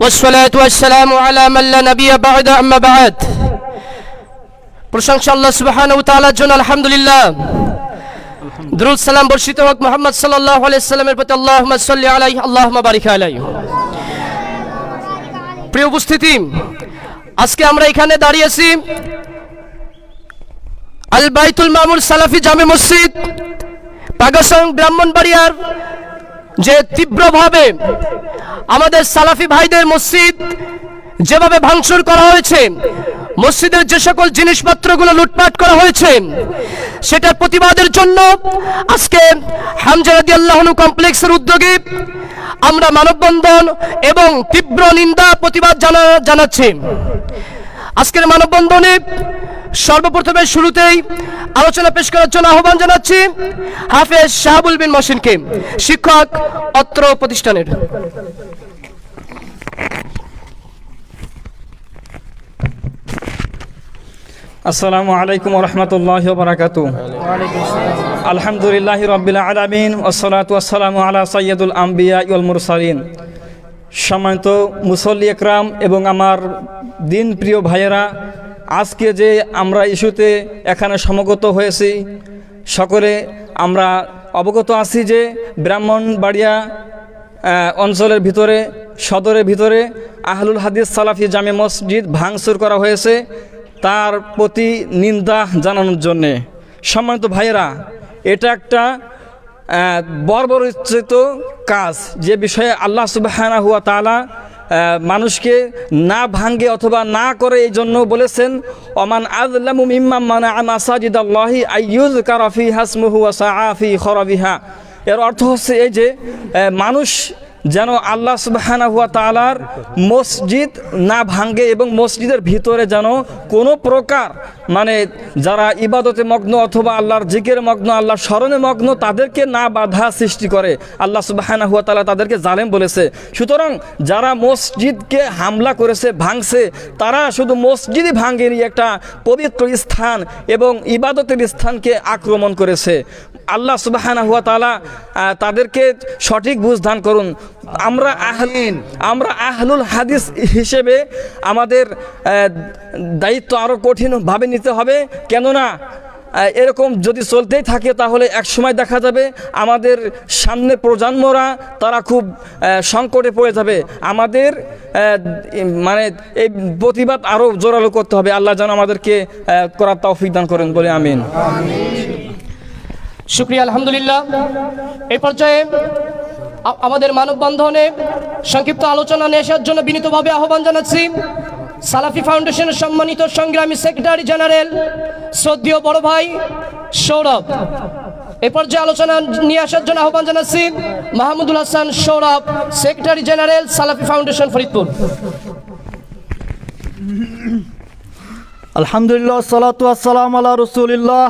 والصلاة والسلام على من لا نبي بعد أما بعد প্রশংসা আল্লাহ সুবহানাহু ওয়া তাআলার জন্য আলহামদুলিল্লাহ দরুদ সালাম বর্ষিত হোক মুহাম্মদ সাল্লাল্লাহু আলাইহি সাল্লামের প্রতি আল্লাহুম্মা সাল্লি আলাইহি আল্লাহুম্মা বারিক আলাইহি প্রিয় উপস্থিতি আজকে আমরা এখানে দাঁড়িয়েছি আল বাইতুল মামুর সালাফি জামে মসজিদ পাগাসং ব্রাহ্মণবাড়িয়ার যে তীব্রভাবে আমাদের সালাফি ভাইদের মসজিদ যেভাবে ভাঙচুর করা হয়েছে, মসজিদের যে সকল জিনিসপত্রগুলো লুটপাট করা হয়েছে, সেটার প্রতিবাদের জন্য আজকে হামজারাদি আল্লাহনু কমপ্লেক্সের উদ্যোগে আমরা মানববন্ধন এবং তীব্র নিন্দা, প্রতিবাদ জানা জানাচ্ছি। আজকের মানববন্ধনে সর্বপ্রথমে শুরুতেই আলোচনা পেশ করার জন্য আহ্বান জানাচ্ছি হাফেজ শাহাবুল বিন মহসিনকে, শিক্ষক, অত্র প্রতিষ্ঠানের। আসসালামু আলাইকুম রহমতুল্লাহ বারাকাত আলহামদুলিল্লাহ রবিল আলমিন ওসলাত ওয়াসালামু আলা সৈয়দুল আম্বিয়া ইউল মুরসালিন। সম্মানিত মুসল্লি একরাম এবং আমার দিন প্রিয় ভাইয়েরা আজকে যে আমরা ইস্যুতে এখানে সমগত হয়েছি, সকলে আমরা অবগত আছি যে ব্রাহ্মণবাড়িয়া অঞ্চলের ভিতরে, সদরের ভিতরে আহলুল হাদিস সালাফি জামে মসজিদ ভাঙচুর করা হয়েছে তার প্রতি নিন্দা জানানোর জন্যে। সম্মানিত ভাইয়েরা, এটা একটা বর্বরচিত কাজ যে বিষয়ে আল্লাহ সুবাহানা হুয়া তালা মানুষকে না ভাঙ্গে অথবা না করে এই জন্য বলেছেন, অমান আদলামু ইম্মাম মানা মাসাজিদ আল্লাহি আইয়ুজ কারাফি হাসমুহু আসা আফি খরাবিহা। এর অর্থ হচ্ছে এই যে মানুষ যেন আল্লাহ সুবাহানা হুয়া তালার মসজিদ না ভাঙ্গে এবং মসজিদের ভিতরে যেন কোনো প্রকার মানে যারা ইবাদতে মগ্ন অথবা আল্লাহর জিকের মগ্ন, আল্লাহর স্মরণে মগ্ন তাদেরকে না বাধা সৃষ্টি করে। আল্লাহ সুবাহানা হুয়া তালা তাদেরকে জালেম বলেছে। সুতরাং যারা মসজিদকে হামলা করেছে, ভাঙছে, তারা শুধু মসজিদই ভাঙ্গেনি একটা পবিত্র স্থান এবং ইবাদতের স্থানকে আক্রমণ করেছে। আল্লাহ সুবাহানা হুয়া তালা তাদেরকে সঠিক বুঝ দান করুন। আমরা আহলিন আমরা আহলুল হাদিস হিসেবে আমাদের দায়িত্ব আরও কঠিনভাবে নিতে হবে। কেননা এরকম যদি চলতেই থাকে তাহলে এক সময় দেখা যাবে আমাদের সামনে প্রজন্মরা তারা খুব সংকটে পড়ে যাবে। আমাদের মানে এই প্রতিবাদ আরও জোরালো করতে হবে। আল্লাহ যেন আমাদেরকে করার তৌফিক দান করেন বলে আমিন। শুক্রিয়া, আলহামদুলিল্লাহ। এই পর্যায়ে আমাদের মানববন্ধনে সংক্ষিপ্ত আলোচনা নিয়ে আসার জন্য বিনীতভাবে আহ্বান জানাচ্ছি সালাফি ফাউন্ডেশনের সম্মানিত সংগ্রামী সেক্রেটারি জেনারেল শ্রদ্ধেয় বড় ভাই সৌরভ। এ পর্যায়ে আলোচনা নিয়ে আসার জন্য আহ্বান জানাচ্ছি Mahmudul Hasan Sourav, secretary general Salafi foundation Faridpur. আলহামদুলিল্লাহ সালাতু আসসালাম আল্লাহ রসুলিল্লাহ।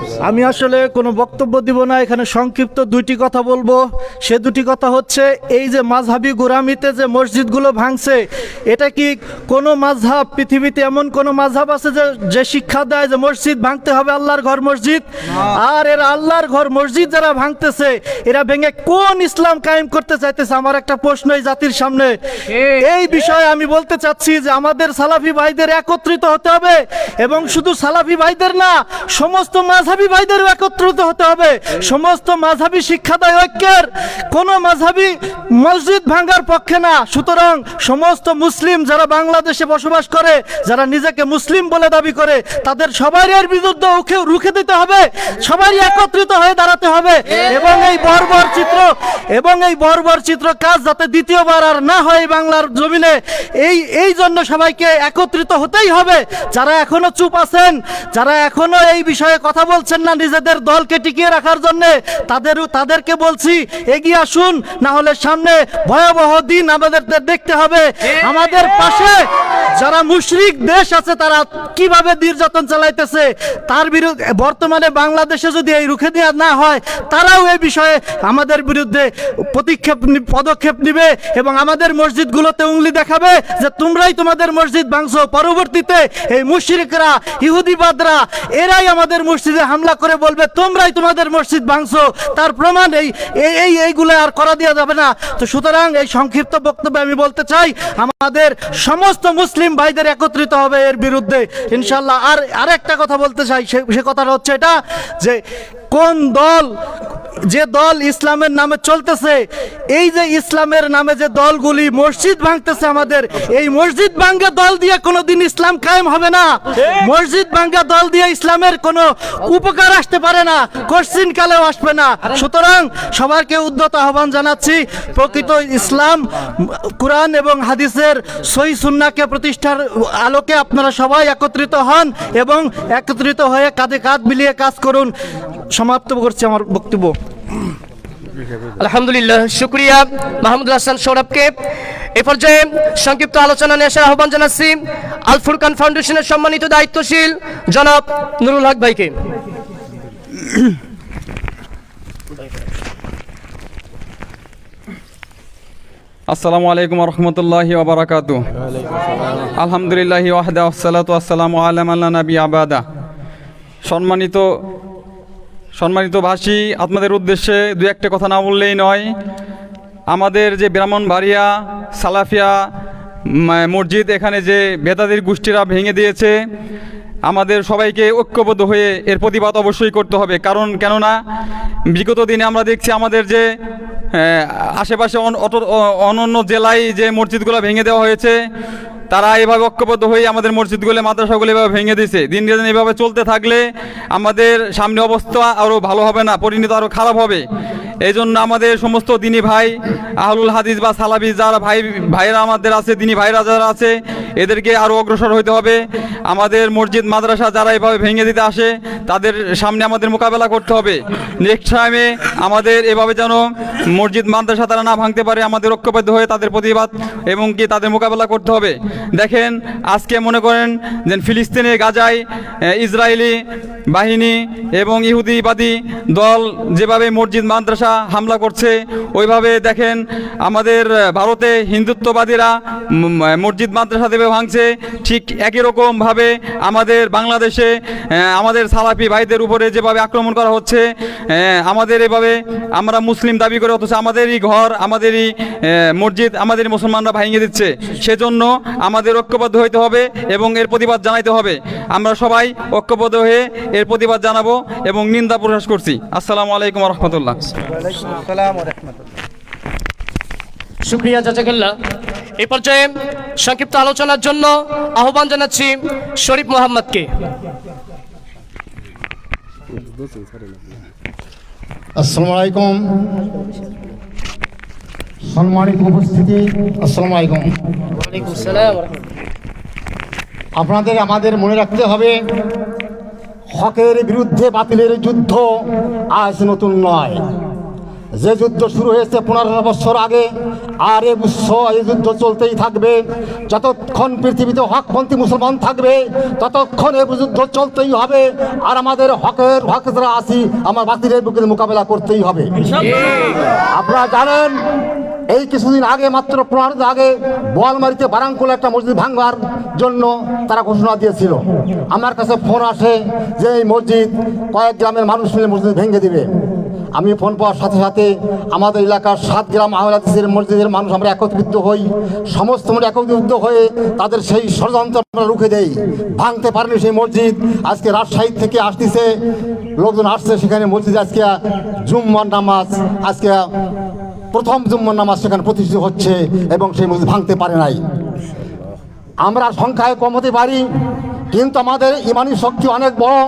আমি আসলে কোনো বক্তব্য দিব না এখানে সংক্ষিপ্ত দুইটি কথা বলব। সে দুটি কথা হচ্ছে এই যে মাঝহাবি গোরামিতে যে মসজিদগুলো ভাঙছে এটা কি কোনো মাঝহাব পৃথিবীতে এমন কোনো মাঝহাব আছে যে যে শিক্ষা দেয় যে মসজিদ ভাঙতে হবে আল্লাহর ঘর মসজিদ? আর এরা আল্লাহর ঘর মসজিদ যারা ভাঙতেছে এরা ভেঙে কোন ইসলাম কায়েম করতে চাইতেছে? আমার একটা প্রশ্ন এই জাতির সামনে। এই বিষয়ে আমি বলতে চাচ্ছি যে আমাদের সালাফি ভাইদের একত্রিত হতে হবে এবং শুধু সালাফি ভাইদের না সমস্ত মাঝহাবি ভাইদেরও একত্রিত হতে হবে। সমস্ত মাঝহাবি শিক্ষাদায় ঐক্যের কোন মাঝহাবি মসজিদ ভাঙ্গার পক্ষে না। সুতরাং সমস্ত মুসলিম যারা বাংলাদেশে বসবাস করে, যারা নিজেকে মুসলিম বলে দাবি করে, তাদের সবারই এর বিরুদ্ধে উখে রুখে দিতে হবে। সবারই একত্রিত হয়ে দাঁড়াতে হবে। এবং এই বর্বর চিত্র, এবং এই বর্বর চিত্র কাজ যাতে দ্বিতীয়বার আর না হয় বাংলার জমিনে, এই এই জন্য সবাইকে একত্রিত হতেই হবে। যারা এখনও চুপ আছেন, যারা এখনও এই বিষয়ে কথা বলছেন না নিজেদের দলকে টিকিয়ে রাখার জন্য তাদের তাদেরকে বলছি এগিয়ে আসুন না হলে সামনে ভয়াবহ দিন আমাদের দেখতে হবে। আমাদের পাশে যারা মুশরিক দেশ আছে তারা কীভাবে নির্যাতন চালাইতেছে তার বিরুদ্ধে বর্তমানে বাংলাদেশে যদি এই রুখে দেওয়া না হয় তারাও এই বিষয়ে আমাদের বিরুদ্ধে প্রতিক্ষেপ পদক্ষেপ নিবে এবং আমাদের মসজিদগুলোতে উংলি দেখাবে যে তোমরাই তোমাদের মসজিদ ভাঙছো। পরবর্তীতে এই মুশরিকরা ইহুদিবাদরা এরাই আমাদের মসজিদে হামলা করে বলবে, তোমরাই তোমাদের মসজিদ ভাঙছো। তার প্রমাণ এই, এই- এই, এইগুলো আর করা দেওয়া যাবে না। তো সুতরাং এই সংক্ষিপ্ত বক্তব্যে আমি বলতে চাই, আমাদের সমস্ত মুসলিম ভাইদের একত্রিত হবে এর বিরুদ্ধে ইনশাল্লাহ আর আরেকটা কথা বলতে চাই সে কথাটা হচ্ছে এটা, যে কোন দল যে দল ইসলামের নামে চলতেছে এই যে ইসলামের নামে যে দলগুলি মসজিদ ভাঙতেছে আমাদের এই মসজিদ ভাঙ্গা দল দিয়ে কোনোদিন ইসলাম কায়েম হবে না। মসজিদ ভাঙ্গা দল দিয়ে ইসলামের কোনো উপকার আসতে পারে না কশ্চিন কালেও আসবে না। সুতরাং সবাইকে উদ্যত আহ্বান জানাচ্ছি প্রকৃত ইসলাম কোরআন এবং হাদিসের সই সুন্নাকে প্রতিষ্ঠার আলোকে আপনারা সবাই একত্রিত হন এবং একত্রিত হয়ে কাঁধে কাঁধ মিলিয়ে কাজ করুন। সমাপ্ত করছি আমার বক্তব্য। আলহামদুলিল্লাহ, শুক্রিয়া। মাহমুদুল হাসান সৌরভকে। এ পর্যায়ে সংক্ষিপ্ত আলোচনা নিয়ে আসার আহ্বান জানাচ্ছি আল ফুরকান ফাউন্ডেশনের সম্মানিত দায়িত্বশীল জনাব নুরুল হক ভাইকে। আসসালামু আলাইকুম রহমতুল্লাহি ওবরাকাত আলহামদুলিল্লাহ ওয়াহদা আসসালাতু আসসালামু আলাম নবী আবাদা সম্মানিত সম্মানিত ভাষী, আপনাদের উদ্দেশ্যে দু একটা কথা না বললেই নয়। আমাদের যে ব্রাহ্মণ ব্রাহ্মণবাড়িয়া সালাফিয়া মসজিদ, এখানে যে বেতাদের গোষ্ঠীরা ভেঙে দিয়েছে আমাদের সবাইকে ঐক্যবদ্ধ হয়ে এর প্রতিবাদ অবশ্যই করতে হবে। কারণ কেননা, বিগত দিনে আমরা দেখছি আমাদের যে আশেপাশে অনন্য জেলায় যে মসজিদগুলো ভেঙে দেওয়া হয়েছে, তারা এভাবে ঐক্যবদ্ধ হয়ে আমাদের মসজিদগুলো, মাদ্রাসাগুলো এভাবে ভেঙে দিছে দিন দিন এভাবে চলতে থাকলে আমাদের সামনে অবস্থা আরও ভালো হবে না, পরিণত আরও খারাপ হবে। এই জন্য আমাদের সমস্ত দিনী ভাই, আহলুল হাদিস বা সালাবি যারা ভাই, ভাইরা আমাদের আছে, দিনী ভাইরা যারা আছে, এদেরকে আরও অগ্রসর হইতে হবে। আমাদের মসজিদ মাদ্রাসা যারা এভাবে ভেঙে দিতে আসে, তাদের সামনে আমাদের মোকাবেলা করতে হবে। নেক্সট টাইমে আমাদের এভাবে যেন মসজিদ, মাদ্রাসা তারা না ভাঙতে পারে, আমাদের ঐক্যবদ্ধ হয়ে তাদের প্রতিবাদ এবং কি তাদের মোকাবেলা করতে হবে। দেখেন, আজকে মনে করেন যে ফিলিস্তিনে, গাজায় ইসরায়েলি বাহিনী এবং ইহুদিবাদী দল যেভাবে মসজিদ, মাদ্রাসা হামলা করছে, ওইভাবে দেখেন আমাদের ভারতে হিন্দুত্ববাদীরা মসজিদ, মাদ্রাসা দেবে ভাঙছে, ঠিক একই রকমভাবে আমাদের বাংলাদেশে আমাদের সালাফি ভাইদের উপরে যেভাবে আক্রমণ করা হচ্ছে আমাদের এভাবে আমরা মুসলিম দাবি করে অথচ আমাদেরই ঘর, আমাদেরই মসজিদ, আমাদের মুসলমানরা ভাঙিয়ে দিচ্ছে। সেজন্য আমাদের ঐক্যবদ্ধ হইতে হবে এবং এর প্রতিবাদ জানাইতে হবে। আমরা সবাই ঐক্যবদ্ধ হয়ে এর প্রতিবাদ জানাব এবং নিন্দা প্রকাশ করছি। আসসালামু আলাইকুম রহমতুল্লাহ। শুক্রিয়া জাজাকাল্লাহ এই পর্যায়ে সংক্ষিপ্ত আলোচনার জন্য আহ্বান জানাচ্ছি শরীফ মোহাম্মদকে। আসসালামু আলাইকুম। সম্মানিত উপস্থিতি আসসালামু আলাইকুম। আপনাদের আমাদের মনে রাখতে হবে হকের বিরুদ্ধে বাতিলের যুদ্ধ আজ নতুন নয়। যে যুদ্ধ শুরু হয়েছে পনেরো বছর আগে আর এ বুঝছ এই যুদ্ধ চলতেই থাকবে। যতক্ষণ পৃথিবীতে হকপন্থী মুসলমান থাকবে ততক্ষণ এ যুদ্ধ চলতেই হবে। আর আমাদের হকের হক যারা আছি আমার বাতিলের বুকে মোকাবেলা করতেই হবে। আপনারা জানেন এই কিছুদিন আগে মাত্র পনেরো দিন আগে বোয়ালমারিতে বারাঙ্কুলা একটা মসজিদ ভাঙবার জন্য তারা ঘোষণা দিয়েছিল। আমার কাছে ফোন আসে যে এই মসজিদ কয়েক গ্রামের মানুষ মিলে মসজিদ ভেঙে দিবে। আমি ফোন পাওয়ার সাথে সাথে আমাদের এলাকার সাত গ্রাম আহলাদিসের মসজিদের মানুষ আমরা একত্রিত হই। সমস্ত মানুষ একত্রিত হয়ে তাদের সেই ষড়যন্ত্র আমরা রুখে দেই। ভাঙতে পারেনি সেই মসজিদ। আজকে রাজশাহী থেকে আসতেছে, লোকজন আসছে সেখানে মসজিদে আজকে জুম্মার নামাজ, আজকে প্রথম জুম্মার নামাজ সেখানে প্রতিষ্ঠিত হচ্ছে এবং সেই মসজিদ ভাঙতে পারে নাই। আমরা সংখ্যায় কম হতে পারি কিন্তু আমাদের ইমানি শক্তি অনেক বড়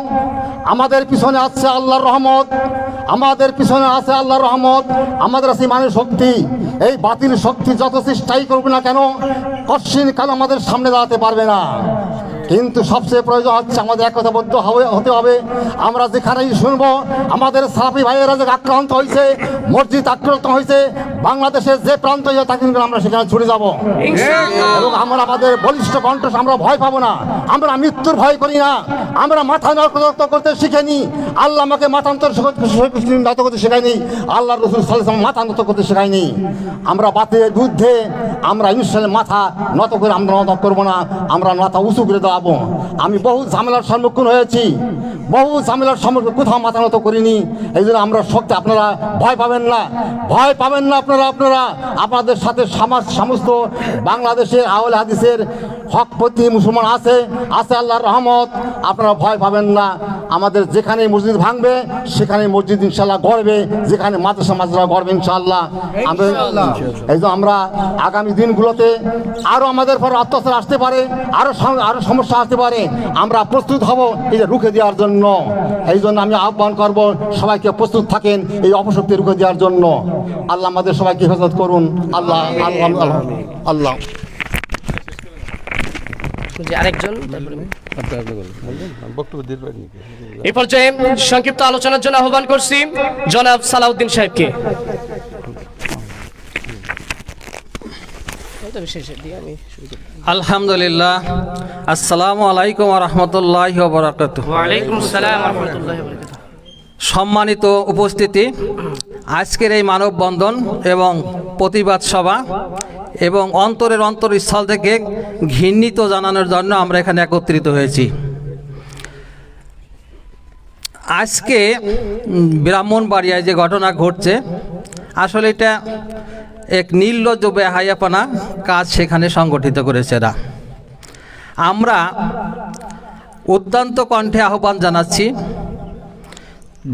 আমাদের পিছনে আছে আল্লাহর রহমত। আমাদের পিছনে আছে আল্লাহর রহমত। আমাদের আছে ইমানের শক্তি। এই বাতিল শক্তি যত চেষ্টাই করবে না কেন, কঠিন কাল আমাদের সামনে দাঁড়াতে পারবে না। কিন্তু সবচেয়ে প্রয়োজন হচ্ছে আমাদের একতাবদ্ধ হবে হতে হবে। আমরা যেখানেই শুনব আমাদের সাহাবি ভাইয়েরা যে আক্রান্ত হয়েছে মসজিদ আক্রান্ত হয়েছে বাংলাদেশের যে প্রান্ত থাকে আমরা সেখানে ছুটে যাব। এবং আমরা আমাদের বলিষ্ঠ কণ্ঠ আমরা ভয় পাবো না। আমরা মৃত্যুর ভয় করি না। আমরা মাথা নত করতে শিখেনি। আল্লাহ আমাকে মাথান্তর নত করতে শেখায়নি। আল্লাহ রসুল সাল্লাম মাথা নত করতে শেখায়নি। আমরা বাতিলের বিরুদ্ধে আমরা ইনশাল্লাহ মাথা নত করে আমরা নত করব না। আমরা মাথা উঁচু করে দাঁড়াবো আমি বহু ঝামেলার সম্মুখীন হয়েছি। বহু ঝামেলার সম্মুখীন কোথাও মাথা নত করিনি। এই জন্য আমরা শক্তি আপনারা ভয় পাবেন না। ভয় পাবেন না আপনারা আপনারা। আপনাদের সাথে সমাজ সমস্ত বাংলাদেশের আওয়াল হাদিসের হকপতি মুসলমান আছে আছে আল্লাহর রহমত। আপনারা ভয় পাবেন না। আমাদের যেখানে মসজিদ ভাঙবে সেখানে মসজিদ ইনশাল্লাহ গড়বে। যেখানে মাদ্রাসা মাদ্রাসা গড়বে ইনশাল্লাহ আমরা এই যে আমরা আগামী দিনগুলোতে আরও আমাদের পর অত্যাচার আসতে পারে আরও আরও সমস্যা আসতে পারে আমরা প্রস্তুত হব এই যে রুখে দেওয়ার জন্য। এই জন্য আমি আহ্বান করব সবাইকে প্রস্তুত থাকেন এই অপশক্তি রুখে দেওয়ার জন্য। আল্লাহ আমাদের সবাইকে হেফাজত করুন। আল্লাহ আল্লাহ আল্লাহ আল্লাহ। আরেকজন এই পর্যায়ে সংক্ষিপ্ত আলোচনার জন্য আহ্বান করছি জনাব সালাউদ্দিন সাহেবকে। আলহামদুলিল্লাহ। আসসালামু আলাইকুম রহমতুল্লাহ বরাকাত সম্মানিত উপস্থিতি আজকের এই মানববন্ধন এবং প্রতিবাদ সভা এবং অন্তরের অন্তরস্থল থেকে ঘৃণিত জানানোর জন্য আমরা এখানে একত্রিত হয়েছি। আজকে ব্রাহ্মণবাড়িয়ায় যে ঘটনা ঘটছে আসলে এটা এক নির্লজ্জ বেহাইয়াপানা কাজ সেখানে সংগঠিত করেছে এরা। আমরা অত্যন্ত কণ্ঠে আহ্বান জানাচ্ছি,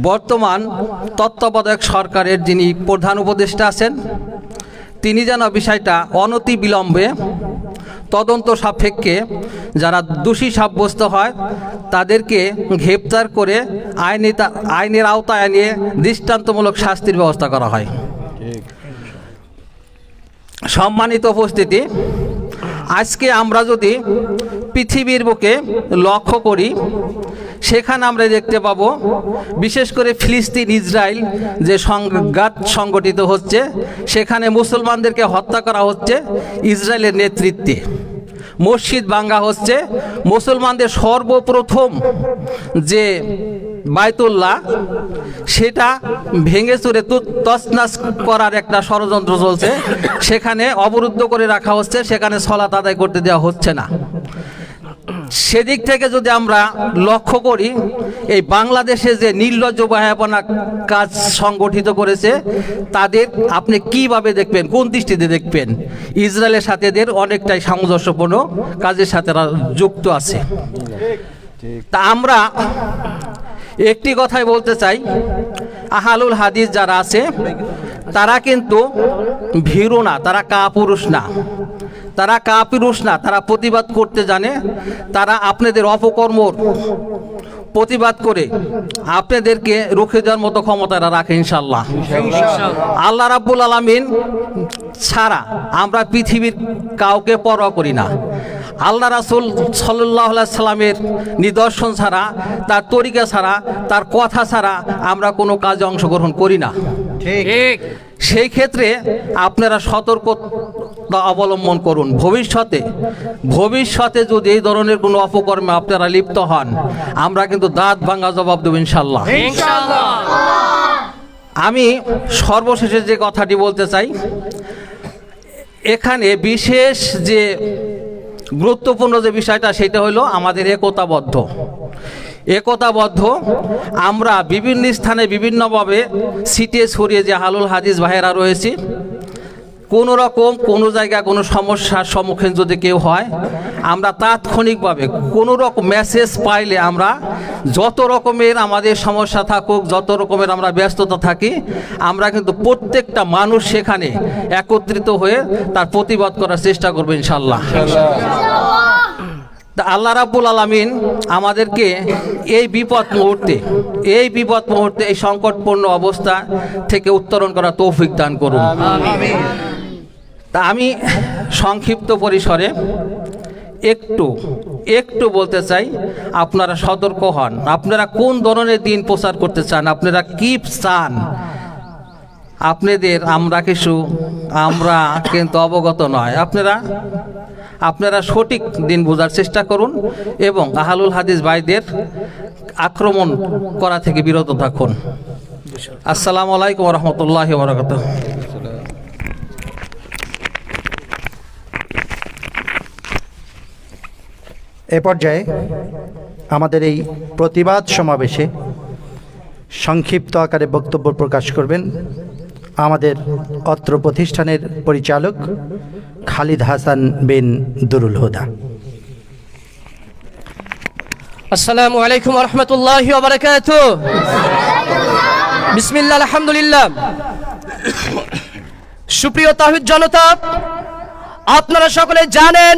বর্তমান তত্ত্বাবধায়ক সরকারের যিনি প্রধান উপদেষ্টা আছেন, তিনি যেন বিষয়টা অনতি বিলম্বে তদন্ত সাপেক্ষে যারা দোষী সাব্যস্ত হয়, তাদেরকে গ্রেপ্তার করে আইনি আইনের আওতায় নিয়ে দৃষ্টান্তমূলক শাস্তির ব্যবস্থা করা হয়। সম্মানিত উপস্থিতি, আজকে আমরা যদি পৃথিবীর বুকে লক্ষ্য করি, সেখানে আমরা দেখতে পাবো, বিশেষ করে ফিলিস্তিন, ইসরায়েল যে সংঘাত সংগঠিত হচ্ছে, সেখানে মুসলমানদেরকে হত্যা করা হচ্ছে ইসরায়েলের নেতৃত্বে। মসজিদ ভাঙ্গা হচ্ছে, মুসলমানদের সর্বপ্রথম যে বায়তুল্লাহ, সেটা ভেঙে চুরে তছনাস করার একটা ষড়যন্ত্র চলছে। সেখানে অবরুদ্ধ করে রাখা হচ্ছে, সেখানে সলাত আদায় করতে দেওয়া হচ্ছে না। সেদিক থেকে যদি আমরা লক্ষ্য করি, এই বাংলাদেশে যে নির্লজ্জ বাহাপনা কাজ সংগঠিত করেছে, তাদের আপনি কীভাবে দেখবেন, কোন দৃষ্টিতে দেখবেন? ইসরায়েলের সাথে এদের অনেকটাই সামঞ্জস্যপূর্ণ কাজের সাথে যুক্ত আছে। তা আমরা একটি কথাই বলতে চাই। আহালুল হাদিস যারা আছে তারা কিন্তু ভীরু না তারা কাপুরুষ না। তারা কাপুরুষ না তারা প্রতিবাদ করতে জানে তারা আপনাদের অপকর্মর প্রতিবাদ করে আপনাদেরকে রুখে দেওয়ার মতো ক্ষমতা রাখে ইনশাল্লাহ আল্লাহ রাব্বুল আলামিন ছাড়া আমরা পৃথিবীর কাউকে পরোয়া করি না। আল্লাহ রাসুল সাল্লাহ সাল্লামের নিদর্শন ছাড়া তার তরিকা ছাড়া তার কথা ছাড়া আমরা কোনো কাজে অংশগ্রহণ করি না। ঠিক। সেই ক্ষেত্রে আপনারা সতর্কতা অবলম্বন করুন। ভবিষ্যতে ভবিষ্যতে যদি এই ধরনের কোনো অপকর্মে আপনারা লিপ্ত হন আমরা কিন্তু দাঁত ভাঙা জবাব দেব ইনশাল্লাহ আমি সর্বশেষে যে কথাটি বলতে চাই এখানে বিশেষ যে গুরুত্বপূর্ণ যে বিষয়টা, সেটা হলো আমাদের একতাবদ্ধ। একতাবদ্ধ, আমরা বিভিন্ন স্থানে বিভিন্নভাবে সিটে ছড়িয়ে যে হালুল হাদিস ভাইয়েরা রয়েছি কোনো রকম কোনো জায়গায় কোনো সমস্যার সম্মুখীন যদি কেউ হয়, আমরা তাৎক্ষণিকভাবে কোনো রকম মেসেজ পাইলে আমরা যত রকমের আমাদের সমস্যা থাকুক, যত রকমের আমরা ব্যস্ততা থাকি, আমরা কিন্তু প্রত্যেকটা মানুষ সেখানে একত্রিত হয়ে তার প্রতিবাদ করার চেষ্টা করব ইনশাল্লাহ তা আল্লাহ রাব্বুল আলামিন আমাদেরকে এই বিপদ মুহূর্তে, এই বিপদ মুহূর্তে এই সংকটপূর্ণ অবস্থা থেকে উত্তরণ করা তৌফিক দান করুন। তা আমি সংক্ষিপ্ত পরিসরে একটু একটু বলতে চাই, আপনারা সতর্ক হন। আপনারা কোন ধরনের দিন প্রচার করতে চান? আপনারা কি চান? আপনাদের, আমরা কিছু, আমরা কিন্তু অবগত নয়। আপনারা আপনারা সঠিক দিন বোঝার চেষ্টা করুন এবং আহালুল হাদিস ভাইদের আক্রমণ করা থেকে বিরত থাকুন। আসসালামু আলাইকুম রহমতুল্লাহ বরকত এ পর্যায়ে আমাদের এই প্রতিবাদ সমাবেশে সংক্ষিপ্ত আকারে বক্তব্য প্রকাশ করবেন আমাদের অত্র প্রতিষ্ঠানের পরিচালক খালিদ হাসান বিন দুরুল হুদা। আসসালামু আলাইকুম রহমতুল্লাহ বারকাত বিসমিল্লাহ, আলহামদুলিল্লাহ। সুপ্রিয় তাহিদ জনতা, আপনারা সকলে জানেন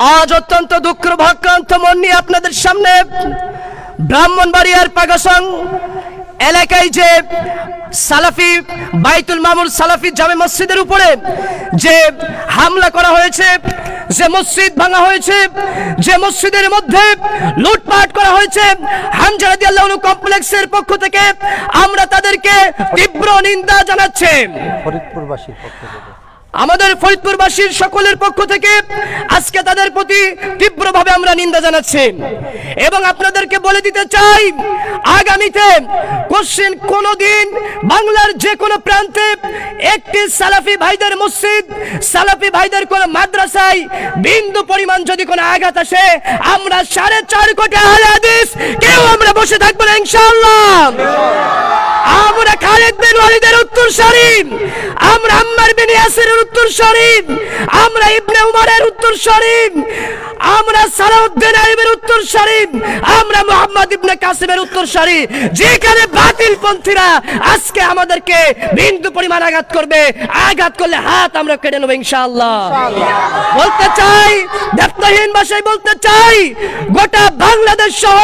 আজ অত্যন্ত দুঃখ ভাক্রান্ত মন নিয়ে আপনাদের সামনে ব্রাহ্মণবাড়িয়ার পাগাসং এলাকায় যে সালাফি বাইতুল মামুর সালাফি জামে মসজিদের উপরে যে হামলা করা হয়েছে, যে মসজিদ ভাঙা হয়েছে, যে মসজিদের মধ্যে লুটপাট করা হয়েছে, হামজা রাদিয়াল্লাহু আনহু কমপ্লেক্সের পক্ষ থেকে আমরা তাদেরকে তীব্র নিন্দা জানাচ্ছি। ফরিদপুরবাসীর পক্ষ থেকে। আমাদের ফরিদপুরবাসীর সকলের পক্ষ থেকে আজকে তাদের প্রতি তীব্রভাবে আমরা নিন্দা জানাচ্ছি। এবং আপনাদেরকে বলে দিতে চাই, আগামীতে কোশ্চেন কোনোদিন বাংলার যে কোনো প্রান্তে একটি সালাফি ভাইদের মসজিদ, সালাফি ভাইদের কোন মাদ্রাসায় বিন্দু পরিমাণ যদি কোনো আঘাত আসে, আমরা সাড়ে চার কোটি আহলে হাদিস কেউ আমরা বসে থাকব না, ইনশাআল্লাহ। আমরা খালেদ বিন ওয়ালিদের উত্তর শরীফ আমরা আম্মার বিন ইয়াসিরের উত্তর শরীফ। আমরা ইবনে উমারের উত্তর শরীফ। আমরা সালাউদ্দিন আইবের উত্তর শরীফ। আমরা মোহাম্মদ ইবনে কাসিমের উত্তর শরীফ। যেখানে বাতিল পন্থীরা আজকে আমাদেরকে বিন্দু পরিমাণ আঘাত করবে। আঘাত করলে হাত আমরা কেটে নেব ইনশাআল্লাহ। বলতে চাই দেবতাহীন ভাষায় বলতে চাই, গোটা বাংলাদেশ সহ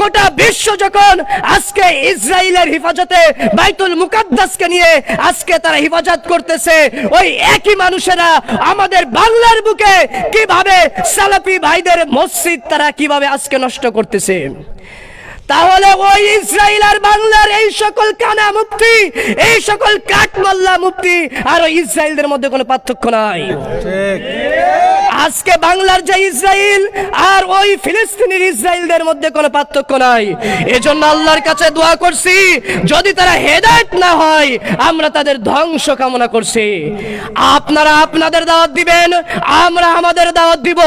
গোটা বিশ্ব যখন আজকে ইসরায়েলের হেফাজতে বাইতুল মুকাদ্দাসকে নিয়ে আজকে তারা হেফাজত করতেছে, ওই একই মানুষেরা আমাদের বাংলার বুকে কীভাবে সালাপি ভাইদের মসজিদ তারা কীভাবে আজকে নষ্ট করতেছে? তাহলে ওই ইসরায়েল আর বাংলার এই সকল কানা মুক্তি এই সকল কাঠমাল্লা মুক্তি আর ওই ইসরায়েলদের মধ্যে কোনো পার্থক্য নাই। আজকে বাংলার যে ইসরায়েল আর ওই ফিলিস্তিনের ইসরায়েলদের মধ্যে কোনো পার্থক্য নাই। এজন্য আল্লাহর কাছে দোয়া করছি যদি তারা হেদায়েত না হয় আমরা তাদের ধ্বংস কামনা করছি। আপনারা আপনাদের দাওয়াত দিবেন আমরা আমাদের দাওয়াত দিব।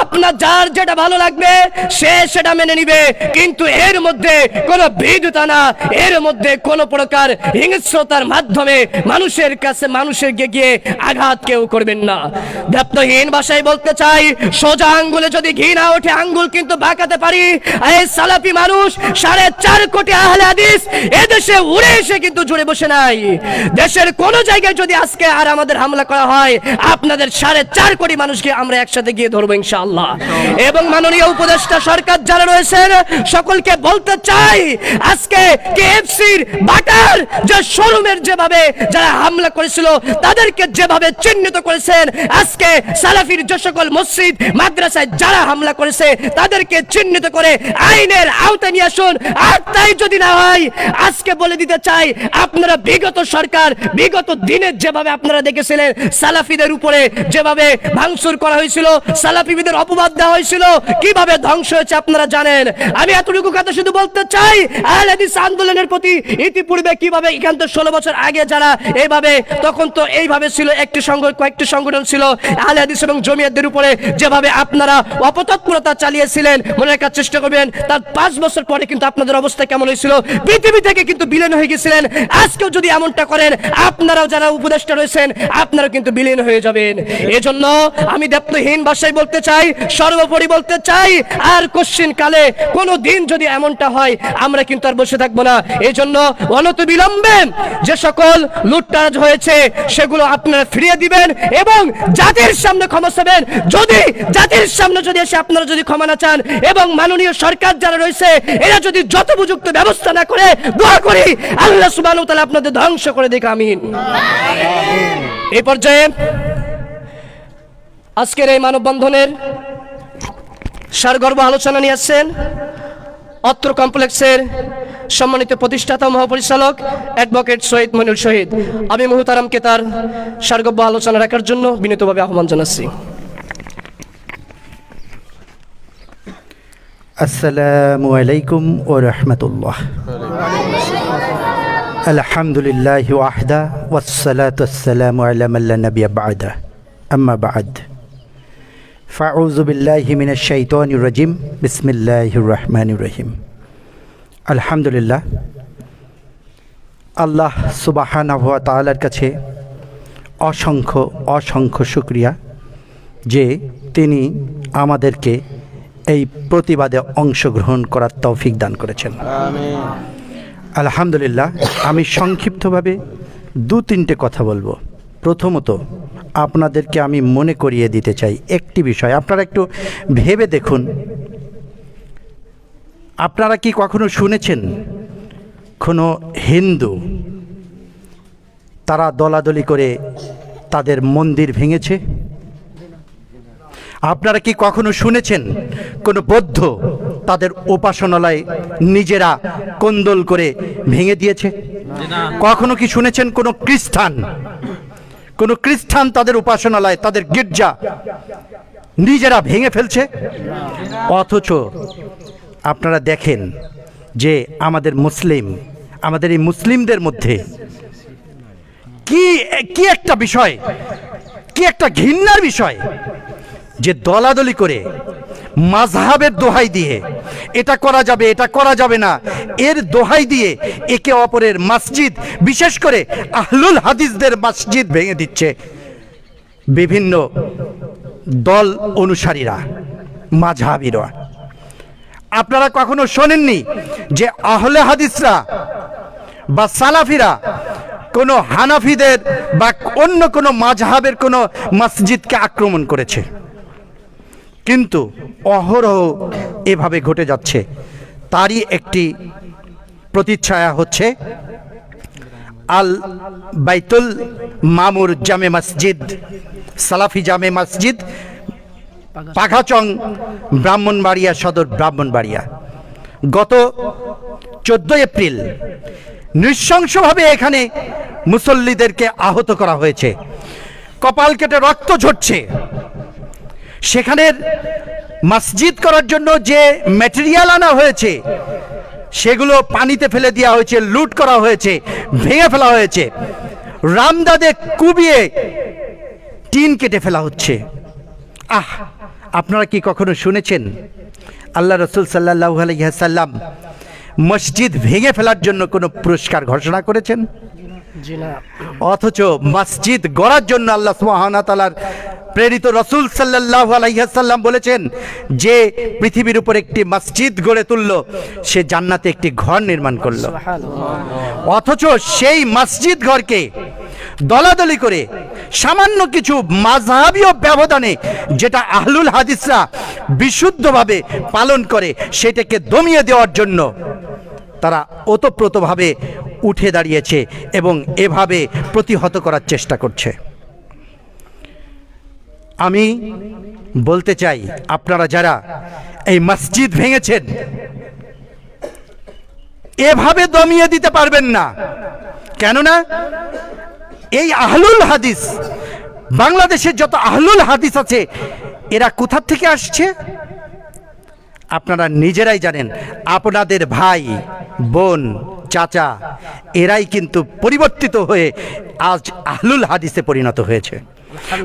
আপনার যার যেটা ভালো লাগবে সে সেটা মেনে নিবে। কিন্তু এর মধ্যে কোনো বিধতা না এর মধ্যে কোনো প্রকার হিংস্রতার মাধ্যমে মানুষের কাছে মানুষের গিয়ে আঘাত কেউ করবেন না। দেবতহীন ভাষায় বলতে চাই, সোজা আঙ্গুলে যদি ঘি না ওঠে, আঙ্গুল কিন্তু বাঁকাতে পারি। এই সালাফি মানুষ, সাড়ে চার কোটি আহলে হাদিস এদেশে উড়ে এসে কিন্তু জুড়ে বসে নাই। দেশের কোন জায়গায় যদি আজকে আর আমাদের হামলা করা হয়, আপনাদের সাড়ে চার কোটি মানুষকে আমরা একসাথে গিয়ে ধরবো ইনশাআল্লাহ। এবং মাননীয় উপদেষ্টা সরকার যারা রয়েছেন, সকলকে বলতে চাই, আজকে কেএফসির বাটার যে শোরুমের যেভাবে যারা হামলা করেছিল, তাদেরকে যেভাবে চিহ্নিত করেছেন, আজকে সালাফির যে সকল মসজিদ, মাদ্রাসায় যারা হামলা করেছে, তাদেরকে চিহ্নিত করে আইনের আওতায় নিয়ে আসুন। আর তাই যদি না হয়, আজকে বলে দিতে চাই, আপনারা বিগত সরকার, বিগত দিনের যেভাবে আপনারা দেখেছিলেন, সালাফিদের উপরে যেভাবে ভাঙচুর করা হয়েছিল সালাফিদের অপবাদ দেওয়া হয়েছিল, কীভাবে ধ্বংস হয়েছে আপনারা জানেন? আমি এতটুকু কথা শুধু বলতে চাই, আহলে হাদিস আন্দোলনের প্রতি ইতিপূর্বে কীভাবে এখান ষোলো বছর আগে যারা এইভাবে, তখন তো এইভাবে ছিল, একটি সংগঠন কয়েকটি সংগঠন ছিল, আহলে হাদিস এবং জমিয়াতদের উপরে যেভাবে আপনারা অপতৎপরতা চালিয়েছিলেন, মনে রাখার চেষ্টা করবেন, তার পাঁচ বছর পরে কিন্তু আপনাদের অবস্থা কেমন হয়েছিল? পৃথিবী থেকে কিন্তু বিলীন হয়ে গেছিলেন, আজকেও যদি এমনটা করেন, আপনারাও যারা উপদেষ্টা রয়েছেন আপনারা কিন্তু বিলীন হয়ে যাবেন। এজন্য আমি দেবতহীন ভাষায় বলতে চাই, সর্বোপরি বলতে চাই, আর কোশ্চিন কালে কোনো দিন যদি এমনটা হয়, আমরা কিন্তু আর বসে থাকব না। এই জন্য অনত বিলম্বে যে সকল লুটটাজ হয়েছে, সেগুলো আপনারা ফিরিয়ে দিবেন এবং জাতির সামনে ক্ষমা চাবেন। যদি জাতির সামনে যদি এসে আপনারা যদি ক্ষমা না চান এবং মাননীয় সরকার যারা রয়েছে, এরা যদি যত উপযুক্ত ব্যবস্থা না করে, দোয়া করি আল্লাহ সুবহানাহু ওয়া তাআলা আপনাদের ধ্বংস করে দিক, আমিন। এই পর্যায়ে আজকের এই মানববন্ধনের সারগর্ভ আলোচনা নিয়ে আসছেন অত্র কমপ্লেক্সের সম্মানিত প্রতিষ্ঠাতা মহাপরিচালক অ্যাডভোকেট শহীদ মনুল শহীদ। আমি মুহতারামকে তার সারগর্ভ আলোচনা রাখার জন্য বিনীতভাবে আহ্বান জানাচ্ছি। আসসালামু আলাইকুম ও রহমতুল্লাহ। আলহামদুলিল্লাহ ওয়াহদা ওয়াসসালাতু ওয়াসসালামু আলা মান লা নাবিয়্যা বা'দা। আম্মা বা'দ। ফাউযু বিল্লাহি মিনাশ শাইতানির রাজিম বিসমিল্লাহির রহমানির রহিম আলহামদুলিল্লাহ আল্লাহ সুবহানাহু ওয়া তাআলার কাছে অসংখ্য অসংখ্য শুকরিয়া যে তিনি আমাদেরকে এই প্রতিবাদে অংশগ্রহণ করার তৌফিক দান করেছেন। আলহামদুলিল্লাহ, আমি সংক্ষিপ্তভাবে দু তিনটে কথা বলব। প্রথমত আপনাদেরকে আমি মনে করিয়ে দিতে চাই একটি বিষয়। আপনারা একটু ভেবে দেখুন। আপনারা কি কখনো শুনেছেন কোনো হিন্দু তারা দলাদলি করে তাদের মন্দির ভেঙেছে? আপনারা কি কখনো শুনেছেন কোনো বৌদ্ধ তাদের উপাসনালয় নিজেরা কোন্দল করে ভেঙে দিয়েছে? কখনো কি শুনেছেন কোনো খ্রিস্টান কোনো খ্রিস্টান তাদের উপাসনালয়, তাদের গির্জা নিজেরা ভেঙে ফেলছে। অথচ আপনারা দেখেন যে আমাদের মুসলিম, আমাদের এই মুসলিমদের মধ্যে কি কি একটা বিষয়, কি একটা ঘৃণার বিষয় যে দলাদলি করে মাঝহাবের দোহাই দিয়ে। এটা করা যাবে, এটা করা যাবে না। এর দোহাই দিয়ে একে অপরের মসজিদ, বিশেষ করে আহলুল হাদিসদের মসজিদ ভেঙে দিচ্ছে। বিভিন্ন দল অনুসারীরা, মাঝহাবিরা। আপনারা কখনো শোনেননি যে আহলে হাদিসরা বা সালাফিরা কোনো হানাফিদের বা অন্য কোনো মাঝহাবের কোনো মসজিদকে আক্রমণ করেছে? কিন্তু অহরহ এভাবে ঘটে যাচ্ছে। তারই একটি প্রতিচ্ছায়া হচ্ছে আল বাইতুল মামুর জামে মসজিদ, সালাফি জামে মসজিদ পাখাচং ব্রাহ্মণবাড়িয়া সদর ব্রাহ্মণবাড়িয়া। গত চোদ্দ এপ্রিল নৃশংসভাবে এখানে মুসল্লিদেরকে আহত করা হয়েছে। কপাল কেটে রক্ত ঝরছে। সেখানের মসজিদ করার জন্য যে ম্যাটেরিয়াল আনা হয়েছে, সেগুলো পানিতে ফেলে দেওয়া হয়েছে লুট করা হয়েছে, ভেঙে ফেলা হয়েছে। রামদাদে কুবিয়ে টিন কেটে ফেলা হচ্ছে। আহ, আপনারা কি কখনো শুনেছেন? আল্লাহ রসুল সাল্লাহ আলহিহাসাল্লাম মসজিদ ভেঙে ফেলার জন্য কোনো পুরস্কার ঘোষণা করেছেন? অথচ মসজিদ গড়ার জন্য আল্লাহ সুবহানাহু প্রেরিত রসুল সাল্লাহ আলাইসাল্লাম বলেছেন যে পৃথিবীর উপর একটি মসজিদ গড়ে তুলল সে জান্নাতে একটি ঘর নির্মাণ করল। অথচ সেই মসজিদ ঘরকে দলাদলি করে সামান্য কিছু মাঝহাবীয় ব্যবধানে যেটা আহলুল হাদিসরা বিশুদ্ধভাবে পালন করে সেটাকে দমিয়ে দেওয়ার জন্য তারা ওতপ্রোতভাবে উঠে দাঁড়িয়েছে এবং এভাবে প্রতিহত করার চেষ্টা করছে। আমি বলতে চাই, আপনারা যারা এই মসজিদ ভেঙেছেন, এভাবে দমিয়ে দিতে পারবেন না। কেননা, এই আহলুল হাদিস, বাংলাদেশের যত আহলুল হাদিস আছে, এরা কোথার থেকে আসছে? আপনারা নিজেরাই জানেন, আপনাদের ভাই, বোন, চাচা, এরাই কিন্তু পরিবর্তিত হয়ে আজ আহলুল হাদিসে পরিণত হয়েছে।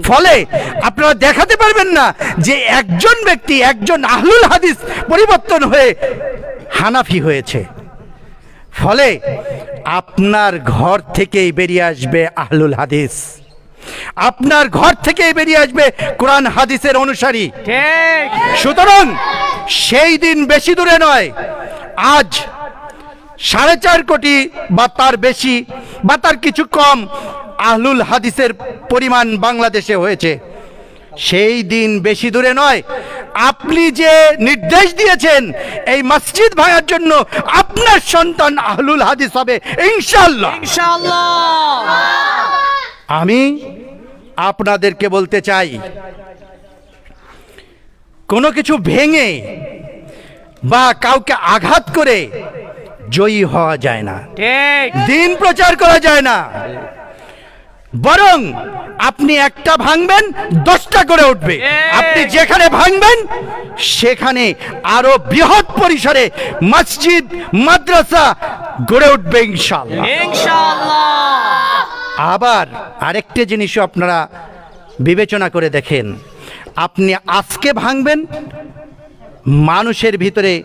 ফলে আপনারা দেখাতে পারবেন না যে একজন ব্যক্তি, একজন আহলুল হাদিস পরিবর্তন হয়ে হানাফি হয়েছে। ফলে আপনার ঘর থেকেই বেরিয়ে আসবে আহলুল হাদিস। আপনার ঘর থেকেই বেরিয়ে আসবে কোরআন হাদিসের অনুসারী। সুতরাং সেই দিন বেশি দূরে নয় আজ সাড়ে চার কোটি বা তার বেশি বা তার কিছু কম আহলুল হাদিসের পরিমাণ বাংলাদেশে হয়েছে। সেই দিন বেশি দূরে নয় আপনি যে নির্দেশ দিয়েছেন এই মসজিদ ভাঙার জন্য আপনার সন্তান আহলুল হাদিস হবে ইনশাল্লাহ ইনশাল্লাহ আমি আপনাদেরকে বলতে চাই কোনো কিছু ভেঙে বা কাউকে আঘাত করে জয়ী হওয়া যায় না। দিন প্রচার করা যায় না। বরং আপনি একটা ভাঙবেন দশটা করে উঠবে। আপনি যেখানে ভাঙবেন সেখানে আরও বৃহৎ পরিসরে মসজিদ মাদ্রাসা গড়ে উঠবে ইনশাল্লাহ আবার আরেকটা জিনিসও আপনারা বিবেচনা করে দেখেন। আপনি আজকে ভাঙবেন, মানুষের ভিতরে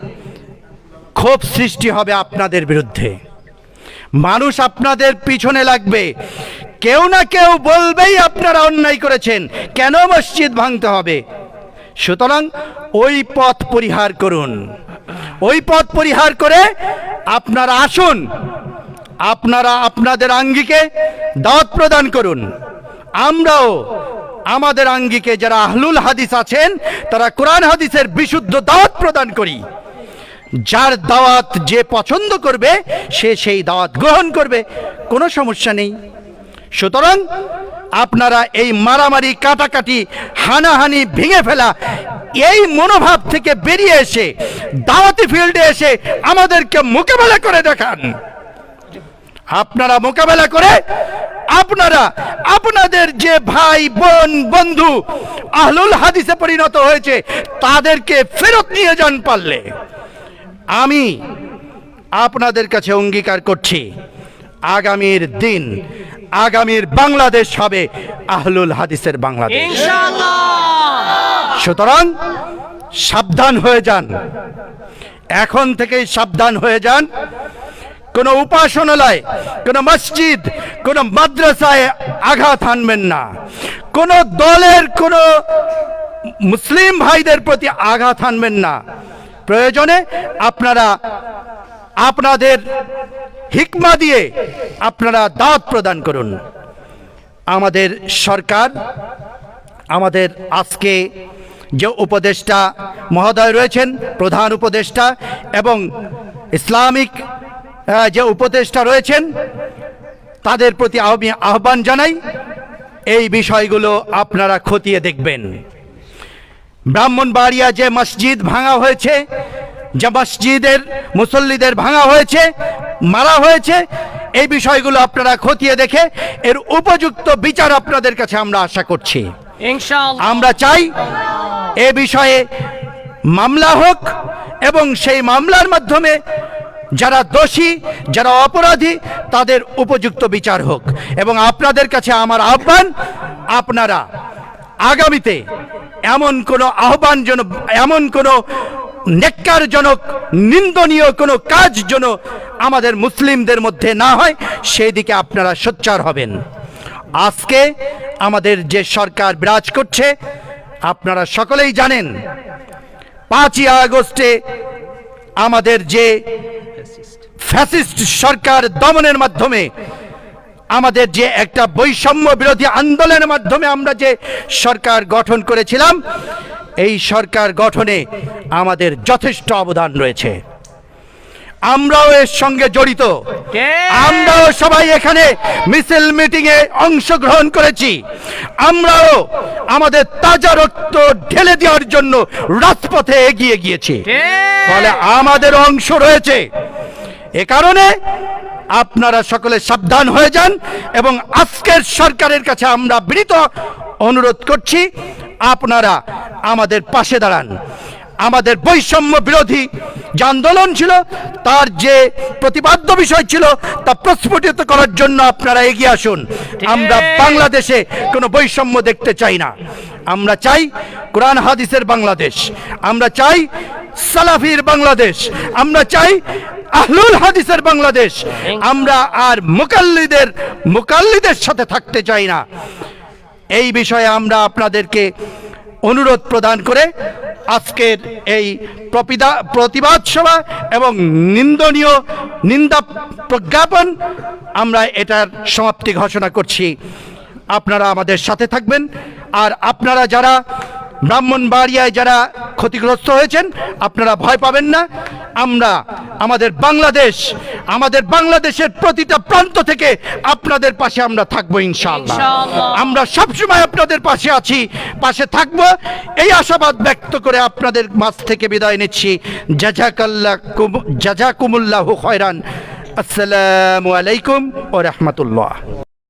ক্ষোভ সৃষ্টি হবে আপনাদের বিরুদ্ধে। মানুষ আপনাদের পিছনে লাগবে। কেউ না কেউ বলবেই আপনারা অন্যায় করেছেন, কেন মসজিদ ভাঙতে হবে? সুতরাং ওই পথ পরিহার করুন। ওই পথ পরিহার করে আপনারা আসুন। আপনারা আপনাদের আঙ্গিকে দাওয়াত প্রদান করুন। আমরাও আমাদের আঙ্গিকে যারা আহলুল হাদিস আছেন, তারা কোরআন হাদিসের বিশুদ্ধ দাওয়াত প্রদান করি। যার দাওয়াত যে পছন্দ করবে, সে সেই দাওয়াত গ্রহণ করবে। কোনো সমস্যা নেই। সুতরাং আপনারা এই মারামারি, কাটাকাটি, হানাহানি ভেঙে ফেলা, এই মনোভাব থেকে বেরিয়ে এসে, দাওয়াতি ফিল্ডে এসে আমাদেরকে মোকাবেলা করে দেখান। আপনারা মোকাবেলা করে আপনারা আপনাদের যে ভাই বোন বন্ধু আহলুল হাদিসে পরিণত হয়েছে তাদেরকে ফেরত নিয়ে যান পারলে। আমি আপনাদের কাছে অঙ্গীকার করছি আগামীর দিন আগামীর বাংলাদেশ হবে আহলুল হাদিসের বাংলাদেশ। সুতরাং সাবধান হয়ে যান। এখন থেকেই সাবধান হয়ে যান। কোনো উপাসনালয়, কোনো মসজিদ, কোনো মাদ্রাসায় আঘাত আনবেন না। কোনো দলের, কোনো মুসলিম ভাইদের প্রতি আঘাত আনবেন না। প্রয়োজনে আপনারা আপনাদের হিকমা দিয়ে আপনারা দাঁত প্রদান করুন। আমাদের সরকার, আমাদের আজকে যে উপদেষ্টা মহোদয় রয়েছেন, প্রধান উপদেষ্টা এবং ইসলামিক যে উপদেষ্টা রয়েছেন তাদের প্রতি আমি আহ্বান জানাই। এই বিষয়গুলো আপনারা খতিয়ে দেখবেন। ব্রাহ্মণবাড়িয়া যে মসজিদ ভাঙা হয়েছে যে মসজিদের মুসল্লিদের ভাঙা হয়েছে মারা হয়েছে এই বিষয়গুলো আপনারা খতিয়ে দেখে এর উপযুক্ত বিচার আপনাদের কাছে আমরা আশা করছি। আমরা চাই এ বিষয়ে মামলা হোক এবং সেই মামলার মাধ্যমে যারা দোষী, যারা অপরাধী, তাদের উপযুক্ত বিচার হোক। এবং আপনাদের কাছে আমার আহ্বান, আপনারা আগামীতে এমন কোনো আহ্বান যেন এমন কোনো নেককারজনক, নিন্দনীয় কোনো কাজ যেন আমাদের মুসলিমদের মধ্যে না হয়, সেই দিকে আপনারা সোচ্চার হবেন। আজকে আমাদের যে সরকার বিরাজ করছে, আপনারা সকলেই জানেন, পাঁচই আগস্টে আমাদের যে ফ্যাসিস্ট সরকার দমনের মাধ্যমে আমাদের যে একটা বৈষম্য বিরোধী আন্দোলনের মাধ্যমে আমরা যে সরকার গঠন করেছিলাম এই সরকার গঠনে আমাদের যথেষ্ট অবদান রয়েছে। আমরাও এর সঙ্গে জড়িত। আমরাও সবাই এখানে মিছিল মিটিং এ অংশগ্রহণ করেছি। আমরাও আমাদের তাজা রক্ত ঢেলে দেওয়ার জন্য রাজপথে এগিয়ে গিয়েছি। ফলে আমাদের অংশ রয়েছে। এ কারণে আপনারা সকলে সাবধান হয়ে যান এবং আজকের সরকারের কাছে আমরা বিনীত অনুরোধ করছি আপনারা আমাদের পাশে দাঁড়ান। আমাদের বৈষম্য বিরোধী যে আন্দোলন ছিল তার যে প্রতিপাদ্য বিষয় ছিল তা প্রস্ফুটিত করার জন্য আপনারা এগিয়ে আসুন। আমরা বাংলাদেশে কোনো বৈষম্য দেখতে চাই না। আমরা চাই কোরআন হাদিসের বাংলাদেশ। আমরা চাই সালাফির বাংলাদেশ। আমরা চাই আহলুল হাদিসের বাংলাদেশ। আমরা আর মুকাল্লিদের মুকাল্লিদের সাথে থাকতে চাই না। এই বিষয়ে আমরা আপনাদেরকে অনুরোধ প্রদান করে আজকের এই প্রপিদা- প্রতিবাদ সভা এবং নিন্দনীয় নিন্দা প্রজ্ঞাপন আমরা এটার সমাপ্তি ঘোষণা করছি। আপনারা আমাদের সাথে থাকবেন। আর আপনারা যারা ব্রাহ্মণবাড়িয়ায় যারা ক্ষতিগ্রস্ত হয়েছেন আপনারা ভয় পাবেন না। আমরা আমাদের বাংলাদেশ আমাদের বাংলাদেশের প্রতিটা প্রান্ত থেকে আপনাদের পাশে আমরা থাকব ইনশাআল্লাহ। আমরা সবসময় আপনাদের পাশে আছি পাশে থাকব। এই আশাবাদ ব্যক্ত করে আপনাদের মাছ থেকে বিদায় নিচ্ছি। জাজাকাল্লাহ জাজাকুমুল্লাহ খয়রান। আসসালামু আলাইকুম ও রহমতুল্লাহ।